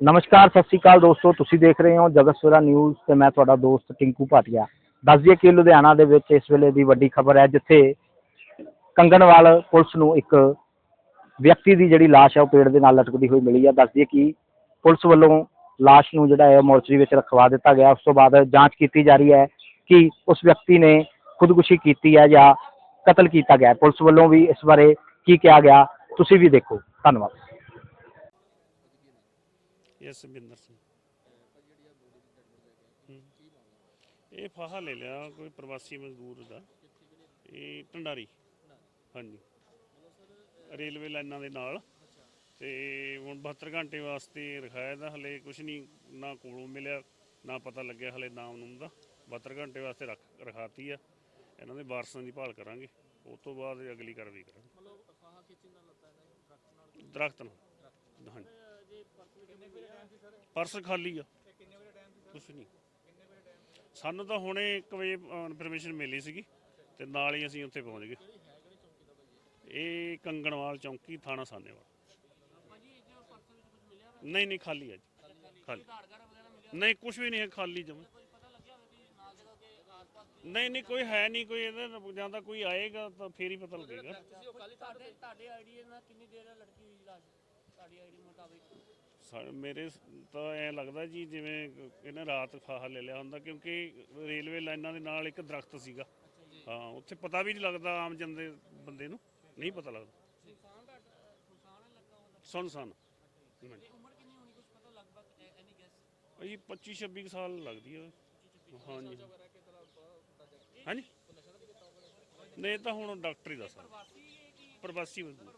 ਨਮਸਕਾਰ, ਸਤਿ ਸ਼੍ਰੀ ਅਕਾਲ ਦੋਸਤੋ, ਤੁਸੀਂ ਦੇਖ ਰਹੇ ਹੋ ਜਗਤ ਸਵੇਰਾ ਨਿਊਜ਼ ਤੇ ਮੈਂ ਤੁਹਾਡਾ ਦੋਸਤ ਟਿੰਕੂ ਭਾਟੀਆ। ਦੱਸ ਦਈਏ ਕਿ ਲੁਧਿਆਣਾ ਦੇ ਵਿੱਚ ਇਸ ਵੇਲੇ ਦੀ ਵੱਡੀ ਖਬਰ ਹੈ, ਜਿੱਥੇ ਕੰਗਣਵਾਲ ਪੁਲਿਸ ਨੂੰ ਇੱਕ ਵਿਅਕਤੀ ਦੀ ਜਿਹੜੀ ਲਾਸ਼ ਹੈ, ਉਹ ਪੇੜ ਦੇ ਨਾਲ ਲਟਕਦੀ ਹੋਈ ਮਿਲੀ ਹੈ। ਦੱਸ ਦਈਏ ਕਿ ਪੁਲਿਸ ਵੱਲੋਂ ਲਾਸ਼ ਨੂੰ ਜਿਹੜਾ ਹੈ ਮੋਰਚਰੀ ਵਿੱਚ ਰਖਵਾ ਦਿੱਤਾ ਗਿਆ। ਉਸ ਤੋਂ ਬਾਅਦ ਜਾਂਚ ਕੀਤੀ ਜਾ ਰਹੀ ਹੈ ਕਿ ਉਸ ਵਿਅਕਤੀ ਨੇ ਖੁਦਕੁਸ਼ੀ ਕੀਤੀ ਹੈ ਜਾਂ ਕਤਲ ਕੀਤਾ ਗਿਆ ਪੁਲਿਸ ਵੱਲੋਂ ਵੀ ਇਸ ਬਾਰੇ ਕੀ ਕਿਹਾ ਗਿਆ, ਤੁਸੀਂ ਵੀ ਦੇਖੋ। ਧੰਨਵਾਦ। ਇਹ ਸੁਖਬਿੰਦਰ ਸਿੰਘ ਹੂੰ। ਇਹ ਫਾਹਾ ਲੈ ਲਿਆ ਕੋਈ ਪ੍ਰਵਾਸੀ ਮਜ਼ਦੂਰ ਦਾ। ਇਹ ਢੰਡਾਰੀ ਹਾਂਜੀ। ਰੇਲਵੇ ਲਾਈਨਾਂ ਦੇ ਨਾਲ। ਤੇ ਹੁਣ 72 ਘੰਟੇ ਵਾਸਤੇ ਰਖਾਇਆ ਦਾ ਹਲੇ ਕੁਝ ਨਹੀਂ ਨਾ ਕੋਲੋਂ ਮਿਲਿਆ ਨਾ ਪਤਾ ਲੱਗਿਆ ਹਲੇ ਨਾਮ ਨੂਮ ਦਾ। 72 ਘੰਟੇ ਵਾਸਤੇ ਰੱਖ ਰਖਾਤੀ ਆ। ਇਹਨਾਂ ਦੇ ਵਾਰਸਾਂ ਦੀ ਭਾਲ ਕਰਾਂਗੇ। ਉਸ ਤੋਂ ਬਾਅਦ ਅਗਲੀ ਕਾਰਵਾਈ ਕਰਾਂਗੇ। ਦਰਖਤ ਨਾਲ? ਹਾਂਜੀ ਪਰਸ ਖਾਲੀ ਆ। ਕੁਛ ਨਹੀਂ। ਸਾਨੂੰ ਤਾਂ ਹੁਣੇ 1 ਵਜੇ ਇਨਫੋਰਮੇਸ਼ਨ ਮਿਲੀ ਸੀਗੀ ਤੇ ਨਾਲ ਹੀ ਅਸੀਂ ਉੱਥੇ ਪਹੁੰਚ ਗਏ। ਇਹ ਕੰਗਣਵਾਲ ਚੌਂਕੀ, ਥਾਣਾ ਸਾਨੇਵਾਲ। ਨਹੀਂ ਨਹੀਂ, ਖਾਲੀ ਹੈ ਖਾਲੀ। ਨਹੀਂ ਕੁਝ ਵੀ ਨਹੀਂ ਹੈ, ਖਾਲੀ ਜਮ। ਨਹੀਂ ਨਹੀਂ, ਕੋਈ ਹੈ ਨਹੀਂ, ਕੋਈ ਇਹਦਾ ਜਾਂ ਤਾਂ ਕੋਈ ਆਏਗਾ ਤਾਂ ਫੇਰ ਹੀ ਪਤਾ ਲੱਗੇਗਾ। ਤੁਹਾਡੇ ਤੁਹਾਡੇ ਆਈਡੀ ਨਾਲ ਕਿੰਨੀ ਦੇਰ ਲੜਕੀ ਹੋਈ ਲਾਸ਼ ਤੁਹਾਡੀ ਆਈਡੀ ਮੁਤਾਬਿਕ। ਸਾ- ਮੇਰੇ ਸ- ਤਾਂ ਐ ਲੱਗਦਾ ਜੀ ਜਿਵੇਂ ਇਹਨੇ ਰਾਤ ਫਾਹਾ ਲੈ ਲਿਆ ਹੁੰਦਾ ਕਿਉਂਕਿ ਰੇਲਵੇ ਲਾਈਨਾਂ ਦੇ ਨਾਲ ਇੱਕ ਦਰਖਤ ਸੀਗਾ। ਹਾਂ ਉੱਥੇ ਪਤਾ ਵੀ ਨਹੀਂ ਲੱਗਦਾ ਆਮ ਜਨਦੇ ਬੰਦੇ ਨੂੰ। ਨਹੀਂ ਪਤਾ ਲੱਗਦਾ। ਦਾ ਲੱਗਾ ਹੁੰਦਾ ਸੁਨਸਾਨ ਤੇ। ਉਮਰ ਕਿੰਨੀ ਹੋਣੀ ਕੁਝ ਪਤਾ ਲਗਭਗ ਐਨੀ ਗੈਸ ਇਹ 25 26 ਸਾਲ ਲੱਗਦੀ ਹੈ ਹਾਂਜੀ। ਹਾਂਜੀ। ਨਹੀਂ ਇਹ ਤਾਂ ਹੁਣ ਡਾਕਟਰ ਹੀ ਦੱਸ ਸਕਦਾ ਪ੍ਰਵਾਸੀ ਮਜ਼ਦੂਰ